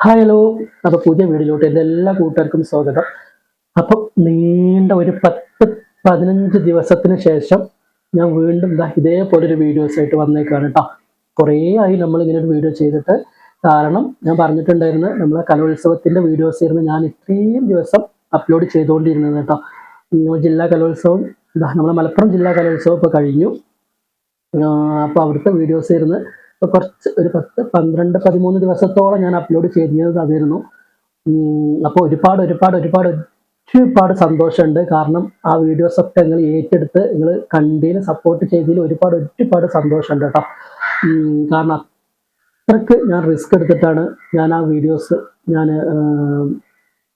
Hi hello അപ്പൊ പുതിയ വീഡിയോയിലോട്ട് എന്റെ എല്ലാ കൂട്ടുകാർക്കും സ്വാഗതം. അപ്പം നീണ്ട ഒരു പത്ത് പതിനഞ്ച് ദിവസത്തിന് ശേഷം ഞാൻ വീണ്ടും ദാ ഇതേപോലെ ഒരു വീഡിയോസ് ആയിട്ട് വന്നേക്കാണ് കേട്ടോ കുറേ ആയി നമ്മൾ ഇങ്ങനെ ഒരു വീഡിയോ ചെയ്തിട്ട്. കാരണം ഞാൻ പറഞ്ഞിട്ടുണ്ടായിരുന്നു നമ്മളെ കലോത്സവത്തിന്റെ വീഡിയോസ് ആയിരുന്നു ഞാൻ ഇത്രയും ദിവസം അപ്ലോഡ് ചെയ്തുകൊണ്ടിരുന്നത് കേട്ടോ ജില്ലാ കലോത്സവം നമ്മളെ മലപ്പുറം ജില്ലാ കലോത്സവം ഇപ്പോൾ കഴിഞ്ഞു. അപ്പോൾ അവിടുത്തെ വീഡിയോസ് ആയിരുന്നു ഇപ്പൊ കുറച്ച് ഒരു പത്ത് പന്ത്രണ്ട് പതിമൂന്ന് ദിവസത്തോളം ഞാൻ അപ്ലോഡ് ചെയ്തത് അതായിരുന്നു. അപ്പോൾ ഒരുപാട് ഒരുപാട് ഒരുപാട് ഒരുപാട് സന്തോഷമുണ്ട്. കാരണം ആ വീഡിയോസ് ഒക്കെ നിങ്ങൾ ഏറ്റെടുത്ത് നിങ്ങൾ കണ്ടതിന് സപ്പോർട്ട് ചെയ്തതിൽ ഒരുപാട് ഒരുപാട് സന്തോഷമുണ്ട് കേട്ടോ. കാരണം അത്രയ്ക്ക് ഞാൻ റിസ്ക് എടുത്തിട്ടാണ് ഞാൻ ആ വീഡിയോസ് ഞാൻ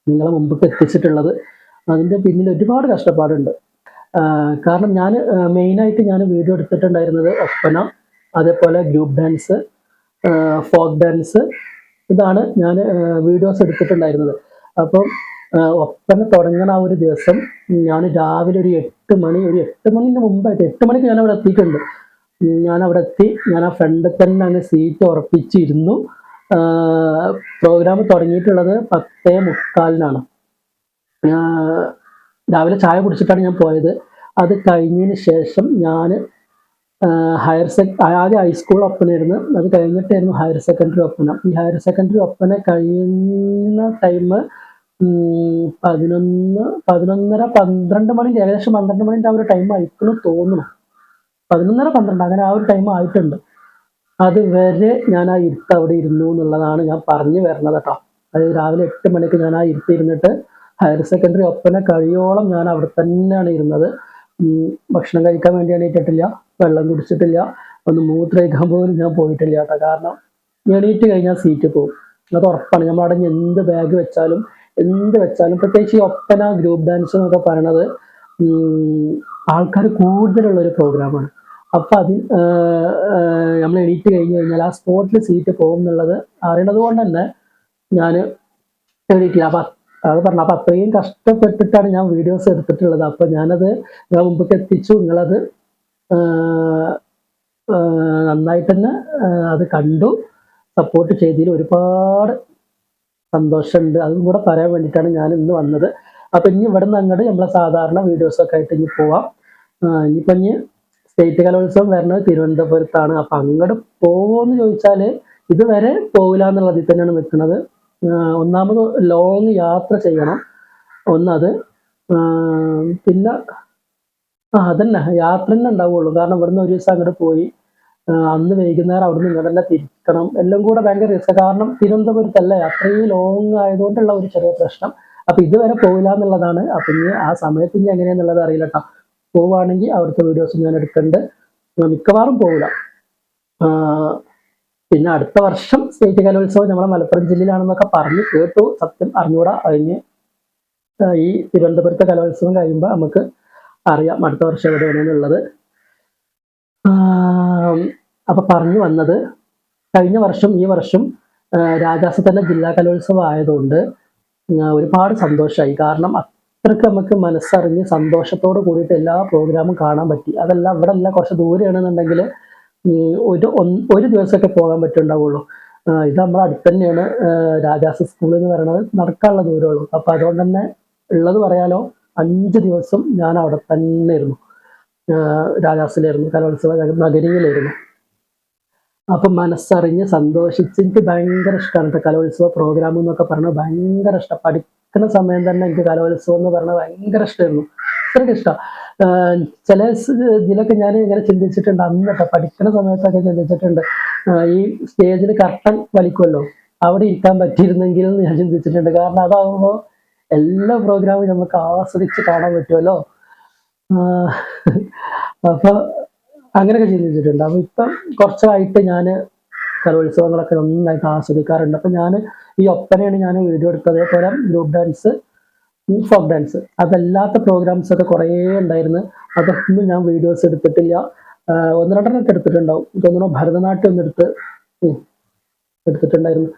നിങ്ങളെ മുമ്പ് എത്തിച്ചിട്ടുള്ളത്. അതിന്റെ പിന്നിൽ ഒരുപാട് കഷ്ടപ്പാടുണ്ട്. കാരണം ഞാൻ മെയിനായിട്ട് ഞാൻ വീഡിയോ എടുത്തിട്ടുണ്ടായിരുന്നത് ഒപ്പന. അതേപോലെ ഗ്രൂപ്പ് ഡാൻസ് ഫോക്ക് ഡാൻസ് ഇതാണ് ഞാൻ വീഡിയോസ് എടുത്തിട്ടുണ്ടായിരുന്നത്. അപ്പം ഒപ്പന തുടങ്ങുന്ന ആ ഒരു ദിവസം ഞാൻ രാവിലെ ഒരു എട്ട് മണി ഒരു എട്ട് മണിന് മുമ്പായിട്ട് എട്ട് മണിക്ക് ഞാൻ അവിടെ എത്തിയിട്ടുണ്ട്. ഞാൻ അവിടെ എത്തി ഞാൻ ആ ഫ്രണ്ടിൽ തന്നെ അങ്ങ് സീറ്റ് ഉറപ്പിച്ചിരുന്നു. പ്രോഗ്രാം തുടങ്ങിയിട്ടുള്ളത് പത്തേ മുക്കാലിനാണ്. രാവിലെ ചായ കുടിച്ചിട്ടാണ് ഞാൻ പോയത്. അത് കഴിഞ്ഞതിന് ശേഷം ഞാൻ ഹയർ സെക് ആദ്യം ഹൈസ്കൂൾ ഒപ്പനായിരുന്നു അത് കഴിഞ്ഞിട്ടായിരുന്നു ഹയർ സെക്കൻഡറി ഒപ്പന ഈ ഹയർ സെക്കൻഡറി ഒപ്പന കഴിയുന്ന ടൈം പതിനൊന്ന് പതിനൊന്നര പന്ത്രണ്ട് മണിന്റെ ഏകദേശം പന്ത്രണ്ട് മണിന്റെ ആ ഒരു ടൈം ആയിക്കുന്നു തോന്നുന്നു. പതിനൊന്നര പന്ത്രണ്ട് അങ്ങനെ ആ ഒരു ടൈം ആയിട്ടുണ്ട്. അതുവരെ ഞാൻ ആ ഇരുത്ത് അവിടെ ഇരുന്നു എന്നുള്ളതാണ് ഞാൻ പറഞ്ഞു വരുന്നത് കേട്ടോ. അതായത് രാവിലെ എട്ട് മണിക്ക് ഞാൻ ആ ഇരുത്തി ഇരുന്നിട്ട് ഹയർ സെക്കൻഡറി ഒപ്പന കഴിയോളം ഞാൻ അവിടെ തന്നെയാണ് ഇരുന്നത്. ഭക്ഷണം കഴിക്കാൻ വേണ്ടി എണീറ്റിട്ടില്ല. വെള്ളം കുടിച്ചിട്ടില്ല. ഒന്ന് മൂത്രയിക്കാൻ പോലും ഞാൻ പോയിട്ടില്ല കേട്ടോ. കാരണം എണീറ്റ് കഴിഞ്ഞാൽ സീറ്റ് പോകും അത് ഉറപ്പാണ്. നമ്മൾ അവിടെ എന്ത് ബാഗ് വെച്ചാലും എന്ത് വെച്ചാലും പ്രത്യേകിച്ച് ഈ ഒപ്പന ഗ്രൂപ്പ് ഡാൻസ് എന്നൊക്കെ പറയണത് ആൾക്കാർ കൂടുതലുള്ള ഒരു പ്രോഗ്രാമാണ് അപ്പം അതിൽ നമ്മൾ എണീറ്റ് കഴിഞ്ഞ് കഴിഞ്ഞാൽ ആ സ്പോട്ടിൽ സീറ്റ് പോകും എന്നുള്ളത് അറിയണത് കൊണ്ട് തന്നെ ഞാൻ എണീറ്റില്ല. അപ്പം അത് പറഞ്ഞു അപ്പം അത്രയും കഷ്ടപ്പെട്ടിട്ടാണ് ഞാൻ വീഡിയോസ് എടുത്തിട്ടുള്ളത്. അപ്പം ഞാനത് ഞാൻ മുമ്പൊക്കെ എത്തിച്ചു. നിങ്ങളത് നന്നായിട്ട് തന്നെ അത് കണ്ടു സപ്പോർട്ട് ചെയ്തതിൽ ഒരുപാട് സന്തോഷമുണ്ട്. അതും കൂടെ പറയാൻ വേണ്ടിയിട്ടാണ് ഞാൻ ഇന്ന് വന്നത്. അപ്പം ഇനി ഇവിടെ നിന്ന് അങ്ങോട്ട് നമ്മളെ സാധാരണ വീഡിയോസൊക്കെ ആയിട്ട് ഇനി പോവാം. ഇനിയിപ്പം ഇനി സ്റ്റേറ്റ് കലോത്സവം വരുന്നത് തിരുവനന്തപുരത്താണ്. അപ്പം അങ്ങോട്ട് പോകുമെന്ന് ചോദിച്ചാൽ ഇതുവരെ പോകില്ല എന്നുള്ളതിൽ തന്നെയാണ് നിൽക്കുന്നത്. ഒന്നാമത് ലോങ് യാത്ര ചെയ്യണം. ഒന്നത് പിന്നെ ആ അതന്നെ. യാത്ര തന്നെ ഉണ്ടാവുള്ളൂ. കാരണം ഇവിടുന്ന് ഒരു ദിവസം അങ്ങോട്ട് പോയി അന്ന് വൈകുന്നേരം അവിടുന്ന് ഇങ്ങോട്ട് തന്നെ തിരിക്കണം. എല്ലാം കൂടെ ഭയങ്കര റിസ്ക് കാരണം തിരുവനന്തപുരത്തല്ല അത്രയും ലോങ് ആയതുകൊണ്ടുള്ള ഒരു ചെറിയ പ്രശ്നം. അപ്പൊ ഇതുവരെ പോയില്ല എന്നുള്ളതാണ്. അപ്പൊ ഇനി ആ സമയത്ത് ഇനി എങ്ങനെയാന്നുള്ളത് അറിയില്ല കേട്ടോ പോവുകയാണെങ്കിൽ അവിടുത്തെ വീഡിയോസ് ഞാൻ എടുക്കുന്നുണ്ട് മിക്കവാറും പോവില്ല. പിന്നെ അടുത്ത വർഷം സ്റ്റേറ്റ് കലോത്സവം നമ്മളെ മലപ്പുറം ജില്ലയിലാണെന്നൊക്കെ പറഞ്ഞു കേട്ടു. സത്യം അറിഞ്ഞുകൂടാ അതിന് ഈ തിരുവനന്തപുരത്തെ കലോത്സവം കഴിയുമ്പോൾ നമുക്ക് അറിയാം അടുത്ത വർഷം എവിടെയാണെന്നുള്ളത് വേണമെന്നുള്ളത് അപ്പൊ പറഞ്ഞു വന്നത് കഴിഞ്ഞ വർഷം ഈ വർഷം രാജാസ് തന്നെ ജില്ലാ കലോത്സവം ആയതുകൊണ്ട് ഒരുപാട് സന്തോഷമായി കാരണം അത്രയ്ക്ക് നമുക്ക് മനസ്സറിഞ്ഞ് സന്തോഷത്തോട് കൂടിയിട്ട് എല്ലാ പ്രോഗ്രാമും കാണാൻ പറ്റി. അതല്ല ഇവിടെ അല്ല കുറച്ച് ദൂരെയാണെന്നുണ്ടെങ്കിൽ ഒരു ഒരു ദിവസമൊക്കെ പോകാൻ പറ്റുണ്ടാവുള്ളൂ ഇത് നമ്മുടെ അടുത്ത് തന്നെയാണ് രാജാസ് സ്കൂൾ എന്ന് പറയുന്നത് നടക്കാനുള്ള ദൂരമുള്ളൂ. അപ്പൊ അതുകൊണ്ട് തന്നെ ഉള്ളത് പറയാലോ? അഞ്ച് ദിവസം ഞാൻ അവിടെ തന്നെ ഇരുന്നു രാജാസിലായിരുന്നു കലോത്സവ നഗ- നഗരിയിലായിരുന്നു. അപ്പം മനസ്സറിഞ്ഞ് സന്തോഷിച്ച് എനിക്ക് ഭയങ്കര ഇഷ്ടമാണ് കലോത്സവ പ്രോഗ്രാം എന്നൊക്കെ പറഞ്ഞത് ഭയങ്കര ഇഷ്ടം. പഠിക്കുന്ന സമയം തന്നെ എനിക്ക് കലോത്സവം എന്ന് പറഞ്ഞാൽ ഭയങ്കര ഇഷ്ടമായിരുന്നു അത്രയ്ക്ക് ഇഷ്ടം. ചില ഇതിലൊക്കെ ഞാൻ ഇങ്ങനെ ചിന്തിച്ചിട്ടുണ്ട്. അന്ന് കേട്ടോ പഠിക്കുന്ന സമയത്തൊക്കെ ചിന്തിച്ചിട്ടുണ്ട്. ഈ സ്റ്റേജിൽ കർട്ടൻ വലിക്കുമല്ലോ. അവിടെ ഇരിക്കാൻ പറ്റിയിരുന്നെങ്കിൽ എന്ന് ഞാൻ ചിന്തിച്ചിട്ടുണ്ട്. കാരണം അതാകുമ്പോൾ എല്ലാ പ്രോഗ്രാമും നമുക്ക് ആസ്വദിച്ച് കാണാൻ പറ്റുമല്ലോ? അപ്പോൾ അപ്പൊ അങ്ങനെയൊക്കെ ചിന്തിച്ചിട്ടുണ്ട് അപ്പോൾ ഇപ്പം കുറച്ചായിട്ട് ഞാൻ കലോത്സവങ്ങളൊക്കെ നന്നായിട്ട് ആസ്വദിക്കാറുണ്ട്. അപ്പൊ ഞാൻ ഈ ഒപ്പനയാണ് ഞാൻ വീഡിയോ എടുത്തത്. അതേപോലെ ഗ്രൂപ്പ് ഡാൻസ് ഫോക്ക് ഡാൻസ് അതല്ലാത്ത പ്രോഗ്രാംസ് ഒക്കെ കുറേ ഉണ്ടായിരുന്നു. അതൊന്നും ഞാൻ വീഡിയോസ് എടുത്തിട്ടില്ല. ഒന്ന് രണ്ടെണ്ണം എടുത്തിട്ടുണ്ടാവും. തോന്നുന്നു ഭരതനാട്യം ഒന്ന് എടുത്ത് എടുത്തിട്ടുണ്ടായിരുന്നു.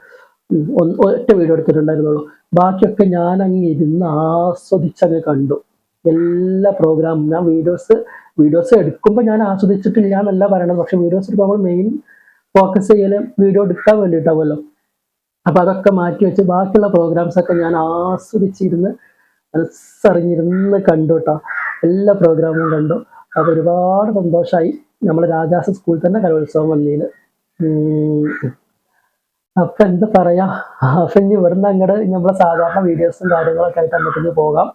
ഒറ്റ വീഡിയോ എടുത്തിട്ടുണ്ടായിരുന്നുള്ളൂ. ബാക്കിയൊക്കെ ഞാൻ അങ്ങ് ഇരുന്ന് ആസ്വദിച്ചങ്ങ് കണ്ടു. എല്ലാ പ്രോഗ്രാമും ഞാൻ വീഡിയോസ് വീഡിയോസ് എടുക്കുമ്പോൾ ഞാൻ ആസ്വദിച്ചിട്ടില്ല എന്നല്ല പറയണത്. പക്ഷെ വീഡിയോസ് എടുക്കുമ്പോൾ മെയിൻ ഫോക്കസ് ചെയ്യൽ വീഡിയോ എടുക്കാൻ വേണ്ടിയിട്ടാവുമല്ലോ അപ്പം അതൊക്കെ മാറ്റി വെച്ച് ബാക്കിയുള്ള പ്രോഗ്രാംസ് ഒക്കെ ഞാൻ ആസ്വദിച്ചിരുന്ന് മനസ്സറിഞ്ഞിരുന്ന് കണ്ടു കേട്ടോ എല്ലാ പ്രോഗ്രാമും കണ്ടു. അപ്പോൾ ഒരുപാട് സന്തോഷമായി നമ്മൾ രാജാസ് സ്കൂളിൽ തന്നെ കലോത്സവം വന്നതിന് അപ്പൊ എന്താ പറയാ? അപ്പൊ ഇനി ഇവിടുന്ന് അങ്ങോട്ട് നമ്മളെ സാധാരണ വീഡിയോസും കാര്യങ്ങളൊക്കെ ആയിട്ട് നമുക്ക് പോകാം.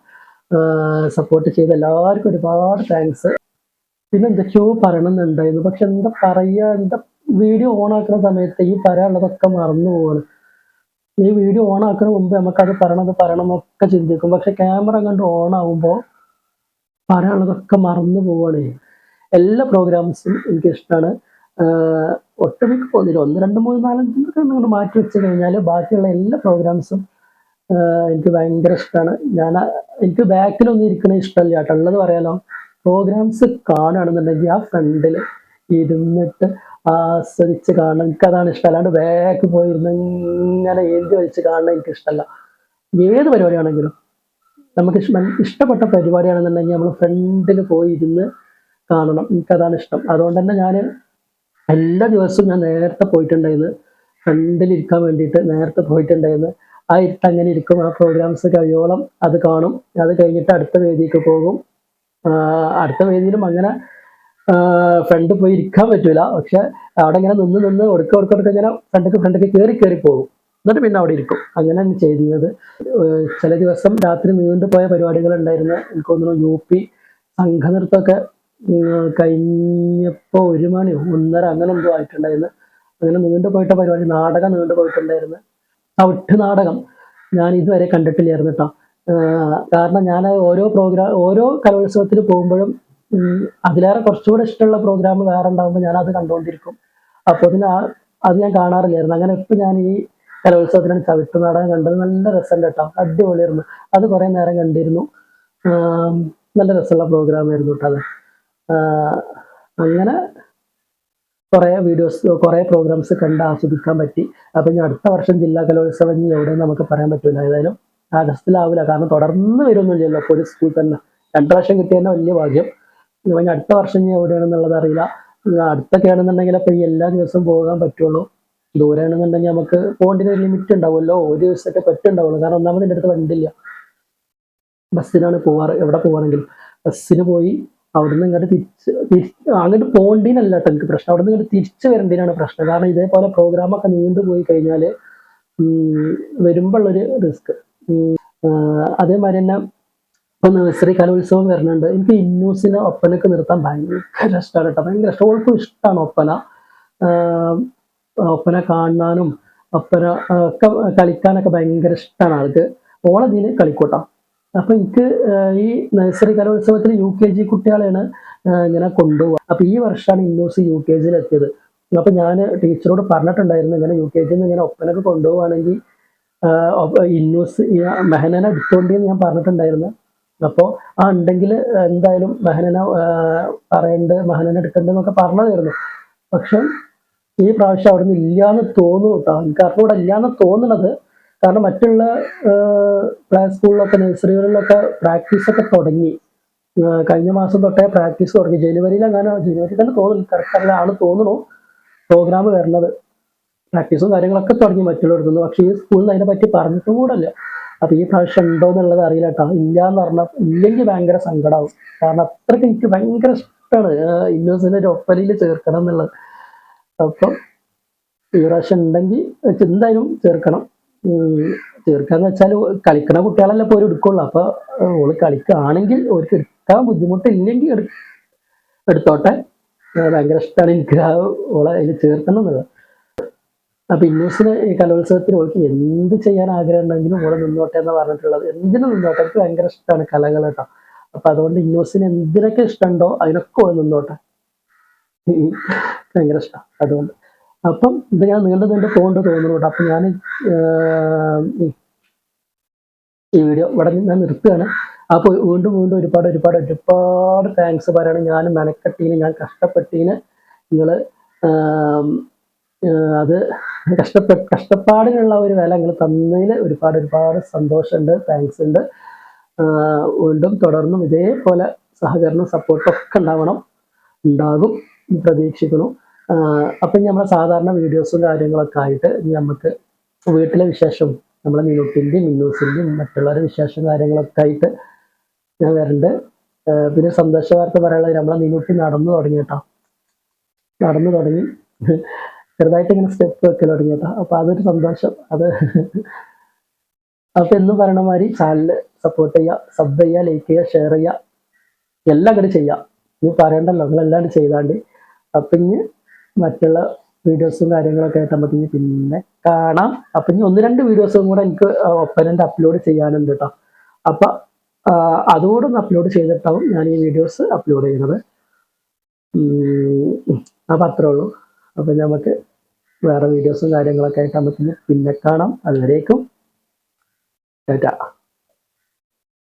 സപ്പോർട്ട് ചെയ്ത എല്ലാവർക്കും ഒരുപാട് താങ്ക്സ് പിന്നെ എന്തൊക്കെയോ പറയണമെന്നുണ്ടായിരുന്നു പക്ഷെ എന്താ പറയാ എന്താ വീഡിയോ ഓൺ ആക്കുന്ന സമയത്ത് ഈ പറയാനുള്ളതൊക്കെ മറന്നു പോവാണ്. ഈ വീഡിയോ ഓൺ ആക്കുന്ന മുമ്പ് നമുക്കത് പറയണത് പറയണം എന്നൊക്കെ ചിന്തിക്കും. പക്ഷെ ക്യാമറ കണ്ട് ഓൺ ആവുമ്പോൾ പറയാനുള്ളതൊക്കെ മറന്നു പോവാണ്. എല്ലാ പ്രോഗ്രാംസും എനിക്ക് ഇഷ്ടമാണ് ഒട്ടുമിക്ക പോകുന്നില്ല ഒന്ന് രണ്ട് മൂന്ന് നാലഞ്ചൊക്കെ നിങ്ങൾ മാറ്റി വെച്ച് കഴിഞ്ഞാൽ ബാക്കിയുള്ള എല്ലാ പ്രോഗ്രാംസും എനിക്ക് ഭയങ്കര ഇഷ്ടമാണ് ഞാൻ എനിക്ക് ബാക്കിലൊന്നും ഇരിക്കണ ഇഷ്ടമല്ല കേട്ടോ. ഉള്ളത് പറയാലോ. പ്രോഗ്രാംസ് കാണുകയാണെന്നുണ്ടെങ്കിൽ ആ ഫ്രണ്ടിൽ ഇരുന്നിട്ട് ആസ്വദിച്ച് കാണണം. എനിക്കതാണ് ഇഷ്ടം. അല്ലാണ്ട് ബാക്ക് പോയിരുന്ന് ഇങ്ങനെ എഴുതി വലിച്ച് കാണണം എനിക്ക് ഇഷ്ടമല്ല. ഏത് പരിപാടിയാണെങ്കിലും. നമുക്ക് ഇഷ്ടപ്പെട്ട പരിപാടിയാണെന്നുണ്ടെങ്കിൽ നമ്മൾ ഫ്രണ്ടിൽ പോയി ഇരുന്ന് കാണണം. എനിക്കതാണ് ഇഷ്ടം. അതുകൊണ്ട് തന്നെ ഞാൻ എല്ലാ ദിവസവും ഞാൻ നേരത്തെ പോയിട്ടുണ്ടായിരുന്നു. ഫ്രണ്ടിലിരിക്കാൻ വേണ്ടിയിട്ട് നേരത്തെ പോയിട്ടുണ്ടായിരുന്നു. ആ ഇരുട്ട് അങ്ങനെ ഇരിക്കും. ആ പ്രോഗ്രാംസ് കഴിയോളം അത് കാണും. അത് കഴിഞ്ഞിട്ട് അടുത്ത വേദിക്ക് പോകും. അടുത്ത വേദിയിലും അങ്ങനെ ഫ്രണ്ട് പോയി ഇരിക്കാൻ പറ്റൂല. പക്ഷെ അവിടെ ഇങ്ങനെ നിന്ന് നിന്ന് ഒടുക്ക ഒടുക്ക ഒടുക്ക ഇങ്ങനെ ഫ്രണ്ടൊക്കെ ഫ്രണ്ടൊക്കെ കയറി കയറി പോകും. എന്നിട്ട് പിന്നെ അവിടെ ഇരിക്കും. അങ്ങനെയാണ് ചെയ്തിരുന്നത്. ചില ദിവസം രാത്രി നീണ്ടുപോയ പരിപാടികൾ ഉണ്ടായിരുന്നു എനിക്ക് തോന്നുന്നു യു പി സംഘനൃത്തമൊക്കെ കഴിഞ്ഞപ്പോ ഒരു മണി ഒന്നര അങ്ങനെ എന്തോ ആയിട്ടുണ്ടായിരുന്നു. അങ്ങനെ നീണ്ടു പോയിട്ട പരിപാടി നാടകം നീണ്ടു പോയിട്ടുണ്ടായിരുന്നു. തവിട്ട് നാടകം ഞാൻ ഇതുവരെ കണ്ടിട്ടില്ലായിരുന്നു കേട്ടോ. കാരണം ഞാൻ ഓരോ പ്രോഗ്രാം ഓരോ കലോത്സവത്തിന് പോകുമ്പോഴും അതിലേറെ കുറച്ചുകൂടെ ഇഷ്ടമുള്ള പ്രോഗ്രാം വേറെ ഉണ്ടാകുമ്പോൾ ഞാൻ അത് കണ്ടുകൊണ്ടിരിക്കും അപ്പോൾ അതിന് അത് ഞാൻ കാണാറില്ലായിരുന്നു. അങ്ങനെ ഇപ്പം ഞാൻ ഈ കലോത്സവത്തിനാണ് ചവിട്ട് നാടകം കണ്ടത്. നല്ല രസമുണ്ട് കേട്ടോ. അടിപൊളിയായിരുന്നു. അത് കുറേ നേരം കണ്ടിരുന്നു. നല്ല രസമുള്ള പ്രോഗ്രാം ആയിരുന്നു കേട്ടോ അത്. അങ്ങനെ കുറേ വീഡിയോസ് കുറേ പ്രോഗ്രാംസ് കണ്ട് ആസ്വദിക്കാൻ പറ്റി. അപ്പം ഇനി അടുത്ത വർഷം ജില്ലാ കലോത്സവം ഇനി എവിടെ നമുക്ക് പറയാൻ പറ്റില്ല ഏതായാലും ആഗസ്റ്റിലാവില്ല കാരണം തുടർന്ന് വരുമൊന്നുമില്ലല്ലോ അപ്പോൾ ഒരു സ്കൂൾ തന്നെ. രണ്ട് പ്രാവശ്യം കിട്ടിയതിന് വലിയ ഭാഗ്യം. ഇനി അടുത്ത വർഷം ഇനി എവിടെയാണെന്നുള്ളത് അറിയില്ല. അടുത്തൊക്കെ ആണെന്നുണ്ടെങ്കിൽ അപ്പോൾ ഈ എല്ലാ ദിവസവും പോകാൻ പറ്റുള്ളൂ. ദൂരെയാണെന്നുണ്ടെങ്കിൽ നമുക്ക് പോകേണ്ടതിന് ലിമിറ്റ് ഉണ്ടാവുമല്ലോ. ഒരു ദിവസമൊക്കെ പറ്റുണ്ടാവുള്ളൂ കാരണം ഒന്നാമത് എന്റെ അടുത്ത് വണ്ടിയില്ല. ബസ്സിനാണ് പോവാറ്. എവിടെ പോവാണെങ്കിലും. ബസ്സിന് പോയി അവിടുന്ന് ഇങ്ങോട്ട് തിരിച്ച് തിരിച്ച് അങ്ങോട്ട് പോകേണ്ടതിനല്ല കേട്ടോ എനിക്ക് പ്രശ്നം. അവിടുന്ന് ഇങ്ങോട്ട് തിരിച്ചു വരേണ്ടതിനാണ് പ്രശ്നം. കാരണം ഇതേപോലെ പ്രോഗ്രാമൊക്കെ നീണ്ടു പോയി കഴിഞ്ഞാൽ വരുമ്പോഴുള്ളൊരു റിസ്ക് അതേമാതിരി തന്നെ ഇപ്പൊ നഴ്സറി കലോത്സവം വരുന്നുണ്ട്. എനിക്ക് ഇന്നൂസിനെ ഒപ്പനക്ക് നിർത്താൻ ഭയങ്കര ഇഷ്ടമാണ് കേട്ടോ. ഭയങ്കര ഇഷ്ടം. ഓൾക്കും ഇഷ്ടമാണ് ഒപ്പന. ഒപ്പന കാണാനും ഒപ്പന ഒക്കെ കളിക്കാനൊക്കെ ഭയങ്കര ഇഷ്ടമാണ് ആൾക്ക്. ഓളതിന് കളിക്കൂട്ടോ. അപ്പൊ എനിക്ക് ഈ നഴ്സറി കലോത്സവത്തിൽ യു കെ ജി കുട്ടികളെയാണ് ഇങ്ങനെ കൊണ്ടുപോകുക അപ്പൊ ഈ വർഷമാണ് ഇന്നോസ് യു കെ ജിയിൽ എത്തിയത് അപ്പൊ ഞാൻ ടീച്ചറോട് പറഞ്ഞിട്ടുണ്ടായിരുന്നു ഇങ്ങനെ യു കെ ജിന്ന് ഇങ്ങനെ ഒപ്പനൊക്കെ കൊണ്ടുപോവുകയാണെങ്കിൽ ഇന്നോസ് മെഹനന എടുത്തോണ്ടെന്ന് ഞാൻ പറഞ്ഞിട്ടുണ്ടായിരുന്നു. അപ്പോൾ ആ ഉണ്ടെങ്കിൽ എന്തായാലും മെഹനന പറയണ്ട് മെഹനനെ എടുക്കണ്ടെന്നൊക്കെ പറഞ്ഞതായിരുന്നു. പക്ഷെ ഈ പ്രാവശ്യം അവിടെ നിന്ന് ഇല്ലാന്ന് തോന്നുന്നു കേട്ടോ. എനിക്ക് അറിഞ്ഞൂടെ ഇല്ലാന്ന് തോന്നുന്നത് കാരണം മറ്റുള്ള പ്ലേ സ്കൂളിലൊക്കെ നഴ്സറികളിലൊക്കെ പ്രാക്ടീസൊക്കെ തുടങ്ങി. കഴിഞ്ഞ മാസം തൊട്ടേ പ്രാക്ടീസ് തുടങ്ങി. ജനുവരിയിൽ അങ്ങനെ ജനുവരി തന്നെ തോന്നുന്നു. കറക്റ്റ് ആണ് തോന്നുന്നു പ്രോഗ്രാം വരുന്നത്. പ്രാക്ടീസും കാര്യങ്ങളൊക്കെ തുടങ്ങി മറ്റുള്ളവർക്ക് പക്ഷേ ഈ സ്കൂളിൽ നിന്ന് പറ്റി പറഞ്ഞിട്ടും കൂടെ ഇല്ല അപ്പൊ ഈ പ്രാവശ്യം ഉണ്ടോ എന്നുള്ളത് അറിയില്ല കേട്ടോ. ഇല്ല എന്ന് പറഞ്ഞാൽ ഇല്ലെങ്കിൽ ഭയങ്കര സങ്കടമാവും കാരണം അത്രയ്ക്ക് എനിക്ക് ഭയങ്കര ഇഷ്ടമാണ് ഇന്നോസിനെ ഒരു ചേർക്കണം എന്നുള്ളത്. അപ്പം ഈ പ്രാവശ്യം ഉണ്ടെങ്കിൽ എന്തായാലും ചേർക്കണം. ഉം, ചേർക്കാന്ന് വെച്ചാൽ കളിക്കണ കുട്ടികളല്ല ഒരു എടുക്കുള്ളൂ അപ്പൊ ഏഹ്, ഓൾ കളിക്കുകയാണെങ്കിൽ ഓർക്ക് എടുക്കാൻ ബുദ്ധിമുട്ടില്ലെങ്കിൽ എടു- എടുത്തോട്ടെ. ഭയങ്കര ഇഷ്ടമാണ് എനിക്ക്. ആ ഓളെ അതിൽ ചേർക്കണം എന്നുള്ളത്. അപ്പൊ ഇന്നൂസിന് ഈ കലോത്സവത്തിൽ ഓൾക്ക് എന്ത് ചെയ്യാൻ ആഗ്രഹം ഉണ്ടെങ്കിലും ഓളെ നിന്നോട്ടെ എന്ന് പറഞ്ഞിട്ടുള്ളത്. എന്തിനും നിന്നോട്ടെ. എനിക്ക് ഭയങ്കര ഇഷ്ടമാണ് കലകൾ കേട്ടോ. അപ്പൊ അതുകൊണ്ട് ഇന്നൂസിന് എന്തിനൊക്കെ ഇഷ്ടമുണ്ടോ അതിനൊക്കെ ഓളെ നിന്നോട്ടെ. ഭയങ്കര ഇഷ്ടം. അതുകൊണ്ട് അപ്പം ഞാൻ നീണ്ടു നീണ്ടു പോകേണ്ട തോന്നുന്നു അപ്പൊ ഞാൻ ഈ വീഡിയോ ഇവിടെ ഞാൻ നിർത്തുകയാണ്. അപ്പോൾ വീണ്ടും വീണ്ടും ഒരുപാട് ഒരുപാട് ഒരുപാട് താങ്ക്സ് പറയണം. ഞാൻ മെനക്കെട്ടീന് ഞാൻ കഷ്ടപ്പെട്ടീന്. നിങ്ങൾ അത് കഷ്ടപ്പെ കഷ്ടപ്പാടിനുള്ള ഒരു വില നിങ്ങൾ തന്നതിൽ ഒരുപാട് ഒരുപാട് സന്തോഷമുണ്ട് താങ്ക്സ് ഉണ്ട്. വീണ്ടും തുടർന്നും ഇതേപോലെ സഹകരണം സപ്പോർട്ടൊക്കെ ഉണ്ടാവണം ഉണ്ടാകും. പ്രതീക്ഷിക്കണം അപ്പം നമ്മളെ സാധാരണ വീഡിയോസും കാര്യങ്ങളൊക്കെ ആയിട്ട് നമുക്ക് വീട്ടിലെ വിശേഷം നമ്മളെ മിനുട്ടിന്റെയും മിന്നൂസിന്റെയും മറ്റുള്ളവരുടെ വിശേഷം കാര്യങ്ങളൊക്കെ ആയിട്ട് ഞാൻ വരണ്ട്. പിന്നെ സന്തോഷ വാർത്ത പറയാനുള്ളത് നമ്മളെ മിനുട്ടി നടന്നു തുടങ്ങി കേട്ടോ. നടന്നു തുടങ്ങി. ചെറുതായിട്ട് ഇങ്ങനെ സ്റ്റെപ്പ് വെക്കൽ തുടങ്ങി കേട്ടോ. അപ്പൊ അതൊരു സന്തോഷം. അത് അപ്പൊ എന്നും പറയണ മാതിരി ചാനൽ സപ്പോർട്ട് ചെയ്യുക സബ് ചെയ്യുക ലൈക്ക് ചെയ്യുക ഷെയർ ചെയ്യുക. എല്ലാം കൂടി ചെയ്യാം. ഇനി പറയണ്ടല്ലോ. നിങ്ങൾ എല്ലാം ചെയ്താണ്ട്. അപ്പം ഇനി മറ്റുള്ള വീഡിയോസും കാര്യങ്ങളൊക്കെ ആയിട്ട് നമുക്ക് പിന്നെ കാണാം. അപ്പൊ ഇനി ഒന്ന് രണ്ട് വീഡിയോസും കൂടെ എനിക്ക് ഒപ്പനന്റെ അപ്ലോഡ് ചെയ്യാനുണ്ട് കേട്ടോ അപ്പൊ അതുകൂടെ ഒന്ന് അപ്ലോഡ് ചെയ്തിട്ടാവും ഞാൻ ഈ വീഡിയോസ് അപ്ലോഡ് ചെയ്യുന്നത്. അപ്പൊ അത്രേ ഉള്ളൂ. അപ്പൊ നമുക്ക് വേറെ വീഡിയോസും കാര്യങ്ങളൊക്കെ ആയിട്ട് നമുക്ക് പിന്നെ കാണാം. അതുവരേക്കും ടാറ്റ.